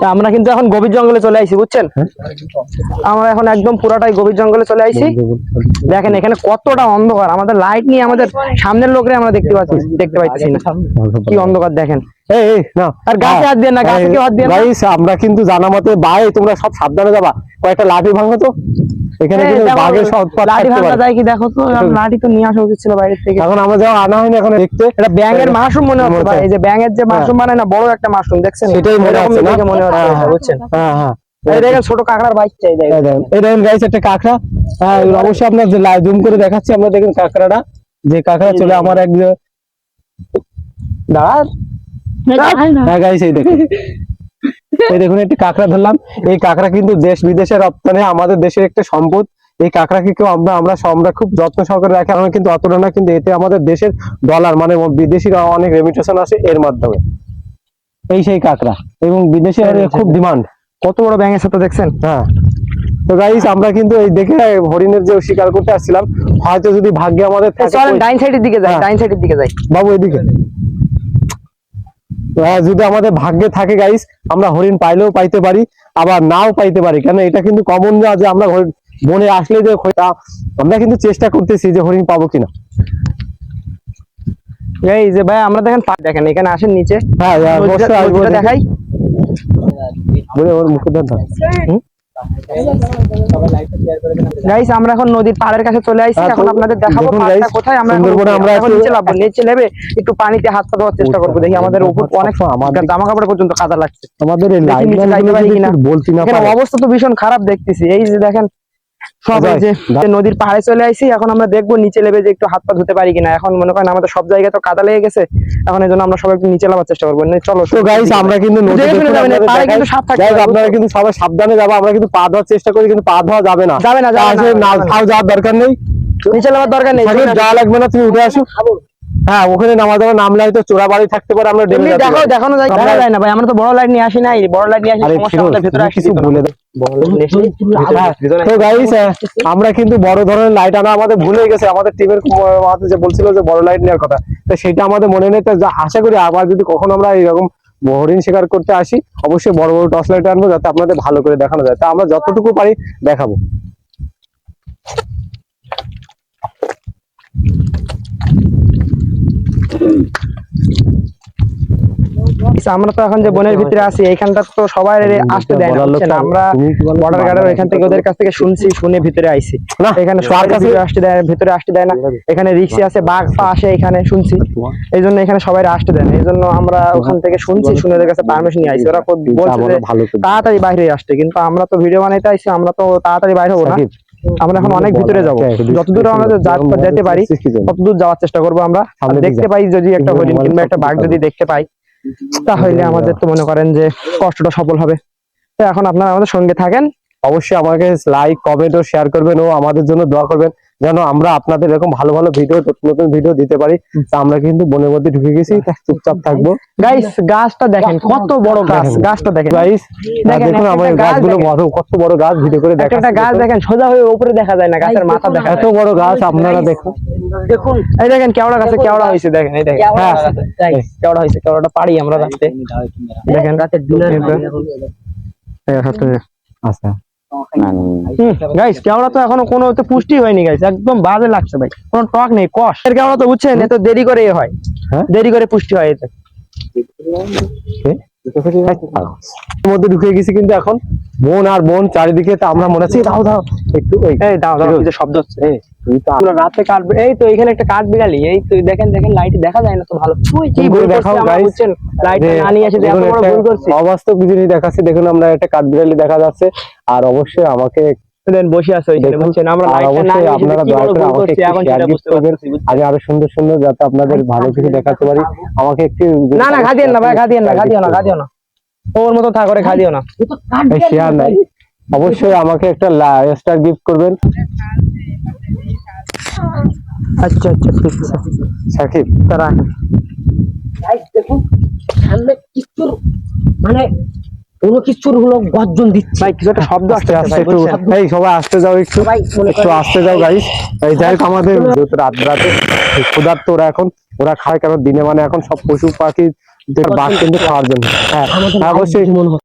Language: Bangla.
তা আমরা কিন্তু এখন গভীর জঙ্গলে চলে আইছি বুঝছেন? আমরা এখন একদম পুরাটাই গভীর জঙ্গলে চলে আইছি। দেখেন এখানে কতটা অন্ধকার। আমাদের লাইট নিয়ে আমাদের সামনের লোকরে আমরা দেখতে পাচ্ছি দেখতে পাইতেছি না। কি অন্ধকার দেখেন। এই না। আর গাছে হাত দিয়ে না গাছে কেউ হাত দিয়ে আমরা কিন্তু জানা মতে বাই তোমরা সব সাবধানে যাবা। কয়েকটা লাঠি ভাঙো তো। এখানে কিন্তু বাঘের লাঠি ভাঙা যায় কি? দেখো তো লাঠি তো নিয়ে আসা উচিত ছিল বাইরে থেকে। এখন আমরা যাও আনা হয়নি এখন দেখতে। এটা ব্যাঙের মাশরুম মনে হচ্ছে ভাই। এই যে ব্যাঙের যে মাশরুম বানায় না বড় একটা মাশরুম দেখছেন? সেটাই মনে হচ্ছে না? মনে হচ্ছে। হ্যাঁ, হ্যাঁ। বুঝছেন। হ্যাঁ হ্যাঁ এই দেখেন ছোট কাঁকড়ার বাচ্চা এই দেখেন এই দেখেন গাইস একটা কাঁকড়া। হ্যাঁ অবশ্যই আপনার জুম করে দেখাচ্ছি আমরা দেখুন কাঁকড়াটা। যে কাঁকড়া চলে আমার এক যে- হ্যাঁ গাইস এই দেখুন। এই দেখুন একটি কাঁকড়া ধরলাম। এই কাঁকড়া কিন্তু দেশ বিদেশে রপ্তানি আমাদের দেশের একটা সম্পদ। এই কাঁকড়াকে কেউ আমরা আমরা আমরা খুব যত্ন সহকারে রাখি আমরা কিন্তু অতটা না কিন্তু এতে আমাদের দেশের ডলার মানে বিদেশি অনেক রেমিটেশন আসে এর মাধ্যমে। এই সেই কাঁকড়া এবং বিদেশে খুব ডিমান্ড কত বড় ব্যাঙের সাথে দেখছেন? হ্যাঁ। তো গাইস আমরা কিন্তু এই দেখে হরিণের যে শিকার করতে আসছিলাম হয়তো যদি ভাগ্যে আমাদের ডাইন সাইডের দিকে যাই হ্যাঁ। ডাইন সাইডের দিকে যাই। বাবু এদিকে। হ্যাঁ, যদি আমাদের ভাগ্যে থাকে গাইস আমরা হরিণ পাইলেও পাইতে পারি আবার নাও পাইতে পারি। কেন এটা কিন্তু কমন না যে আমরা হরিণ- বনে আসলে যে আমরা কিন্তু চেষ্টা করতেছি যে হরিণ পাবো কিনা। এই যে ভাই আমরা দেখেন পা- দেখেন এখানে আসেন নিচে। হ্যাঁ হ্যাঁ। দেখাই। মুখে? গাইস আমরা এখন নদীর পাড়ের কাছে চলে আইছি হ্যাঁ, এখন আপনাদের দেখাবো পাড়টা কোথায়। আমরা আমরা এখন নিচে নামবো। নিচে নেবে একটু পানিতে হাত পা ধোয়ার চেষ্টা করব। দেখি আমাদের উপর অনেক আমাদের জামা কাপড় পর্যন্ত কাদা লাগছে। আমাদের এই লাইন কিনা। বলছি না অবস্থা তো ভীষণ খারাপ দেখতেছি। এই যে দেখেন সব যে নদীর পাহাড়ে চলে আইছি এখন আমরা দেখব নিচে লেবে যে একটু হাত পা ধুতে পারি কিনা। এখন মনে করেন আমাদের সব জায়গায় তো কাদা লেগে গেছে এখন এই জন্য আমরা সবাই একটু নিচে নামার চেষ্টা করব। চলো তো গাইস আমরা কিন্তু আপনারা কিন্তু সবাই সাবধানে যাব আমরা কিন্তু পা ধোয়ার চেষ্টা করি কিন্তু পা ধোয়া যাবে না। যাবে না যাবে যাওয়ার দরকার নেই। নিচে নামার দরকার নেই যাওয়া লাগবে না তুমি উঠে আসো। হ্যাঁ ওখানে নামা যাবে নামলে হয়তো চোরা বাড়ি থাকতে পারে আমরা দেখো দেখানো যায় না ভাই আমরা তো বড় লাইট নিয়ে আসি নাই বড় লাইট নিয়ে আসি আরে সমস্যা আমাদের ভিতরে কিছু বলে দাও। আমরা কিন্তু বড় ধরনের লাইট আনা আমাদের ভুলে গেছে। আমাদের টিমের মাথাতে যে বলছিল যে বড় লাইট নেওয়ার কথা তো সেটা আমাদের মনে নেই। যা- আশা করি আবার যদি কখনো আমরা এরকম হরিণ শিকার করতে আসি অবশ্যই বড় বড় টর্চ লাইট আনব যাতে আপনাদের ভালো করে দেখানো যায়। তা আমরা যতটুকু পারি দেখাবো। আমরা তো এখন যে বনের ভিতরে আছি এইখানটা তো সবাই আসতে দেয় না আমরা? বর্ডার গার্ডের এখান থেকে ওদের কাছ থেকে শুনছি শুনে ভিতরে আইছি। এখানে সবার কাছে আসতে দেয় ভিতরে আসতে দেয় না। এখানে রিক্সি আছে বাঘ ফা আসে এখানে শুনছি। এই জন্য এখানে সবাই আসতে দেয় না এই জন্য আমরা ওখান থেকে শুনছি শুনে ওদের কাছে পারমিশন নিয়ে আইছি। ওরা বলছে তাড়াতাড়ি বাইরে আসতে কিন্তু আমরা তো ভিডিও বানাইতে আইছি আমরা তো তাড়াতাড়ি বাইরে হব না। আমরা এখন অনেক ভিতরে যাব। যতদূর আমরা যেতে পারি ততদূর যাওয়ার চেষ্টা করব আমরা। দেখতে পাই যদি একটা হরিণ কিংবা একটা বাঘ যদি দেখতে পাই। তাহলে আমাদের তো মনে করেন যে কষ্টটা সফল হবে। তো এখন আপনারা আমাদের সঙ্গে থাকেন। অবশ্যই আমাকে লাইক কমেন্ট ও শেয়ার করবেন ও আমাদের জন্য দোয়া করবেন। যেন আমরা আপনাদের এরকম ভালো ভালো ভিডিও নতুন নতুন ভিডিও দিতে পারি তা আমরা কিন্তু বনের মধ্যে ঢুকে গেছি চুপচাপ থাকব। গাইস গাছটা দেখেন কত বড় গাছ গাছটা দেখেন। গাইস দেখেন, দেখুন আমার গাছগুলো বড় কত বড় গাছ ভিডিও করে একটা একটা গাছ দেখেন। সোজা হয়ে উপরে দেখা যায় না গাছের মাথা দেখা এত বড় গাছ আপনারা দেখুন। দেখুন। এই দেখেন কেওড়া গাছে কেওড়া হয়েছে দেখেন এই দেখেন। হ্যাঁ। কেওড়া হয়েছে কেওড়াটা পারি আমরা রাখতে। দেখেন। রাতে আচ্ছা। গাইস কেওড়া তো এখনও কোনো পুষ্টি হয়নি গাইস একদম বাজে লাগছে ভাই। কোনো টক নেই কষ। এর কেওড়া তো বুঝছেন এত দেরি করে এ হয়। হ্যাঁ? দেরি করে পুষ্টি হয় এতে। মধ্যে ঢুকে গেছি কিন্তু এখন। বোন আর বোন চারিদিকে তো আমরা মনে আছি দাও দাও একটু এই দাও দাও শব্দ হচ্ছে। এই, তুই পুরো রাতে কাঠ এই তো এখানে একটা কাঠ বিড়ালি এই তো দেখেন দেখেন লাইট দেখা যায় না তো ভালো। কি ভুল দেখাও, দেখাও গাইস guys, বুঝছেন? লাইট যে না নিয়ে এসে এত বড় ভুল করছি। অবাস্তব দেখাচ্ছি। দেখুন আমরা একটা কাঠবিড়ালি দেখা যাচ্ছে। আর অবশ্যই আমাকে দেন বসে আছে ওইখানে বুঝছেন আমরা লাইটটা না অবশ্যই নিয়ে এসে আপনারা দয়া করে আমাকে এখন সেটা বুঝতে পারছি আমি আরও সুন্দর সুন্দর যাতে আপনাদের ভালো কিছু দেখাতে পারি। আমাকে একটু না না খাদিয়েন না ভাই খাদিয়েন না খাদিও না খাদিও না। ওর মতো থা করে খাদিও না। শেয়ার নাই। অবশ্যই আমাকে একটা স্টার গিফট করবেন। আচ্ছা আচ্ছা ঠিক আছে। সাকিব। তারা গাইস দেখুন সামনে মানে কোনো কিছুর হলো গর্জন দিচ্ছে। ভাই কিছু একটা শব্দ আসছে আস্তে আস্তে একটু। এই সবাই আসতে যাও একটু। একটু আসতে যাও গাইস এই যাই হোক আমাদের যেহেতু রাত রাতে ক্ষুধার্ত ওরা এখন ওরা খায় কারণ দিনে মানে এখন সব পশু পাখি বাঘ কিন্তু খাওয়ার জন্য। হ্যাঁ অবশ্যই। হয়